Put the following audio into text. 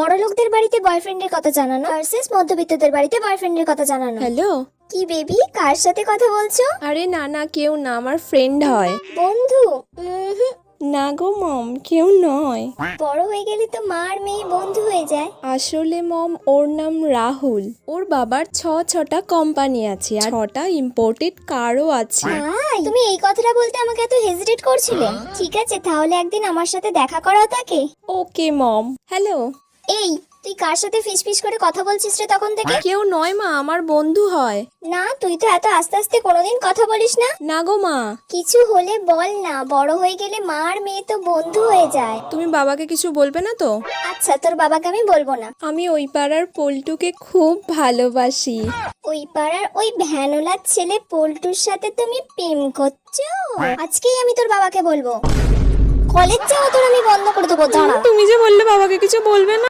বড় লোকদের বাড়িতে বয়ফ্রেন্ডের কথা জানানো ভার্সেস মধ্যবিত্তদের বাড়িতে বয়ফ্রেন্ডের কথা জানানো। হ্যালো কি বেবি কার সাথে কথা বলছো? আরে না না কেউ না আমার ফ্রেন্ড হয়। বন্ধু। উমহুম, না গো মম কেউ নয়। বড় হয়ে গেলে তো মার মেয়ে বন্ধু হয়ে যায়। আসলে মম ওর নাম রাহুল। ওর বাবার ছ ছটা কোম্পানি আছে আর ছটা ইম্পোর্টেড কারও আছে। তাই তুমি এই কথাটা বলতে আমাকে এত হেজিটেট করছিলে? ঠিক আছে তাহলে একদিন আমার সাথে দেখা করাও তাকে। ওকে মম হ্যালো এই তুই কার সাথে ফিস ফিস করে কথা বলছিস রে তখন থেকে? কেউ নয় মা আমার বন্ধু হয়। না তুই তো এত আস্তে আস্তে কোনোদিন কথা বলিস না? না গো মা। কিছু হলে বল না বড় হয়ে গেলে মা আর মেয়ে তো বন্ধু হয়ে যায়। তুমি বাবাকে কিছু বলবে না তো? আচ্ছা তোর বাবাকে আমি বলব না। আমি ওই পাড়ার পল্টুকে খুব ভালোবাসি। ওই পাড়ার ওই ভ্যানোলার ছেলে পল্টুর সাথে তুমি প্রেম করছ? আজকেই আমি তোর বাবাকে বলব। কলেজ যাওয়া তোর আমি বন্ধ করে দেবো দাঁড়া। তুমি যে বললে বাবাকে কিছু বলবে না।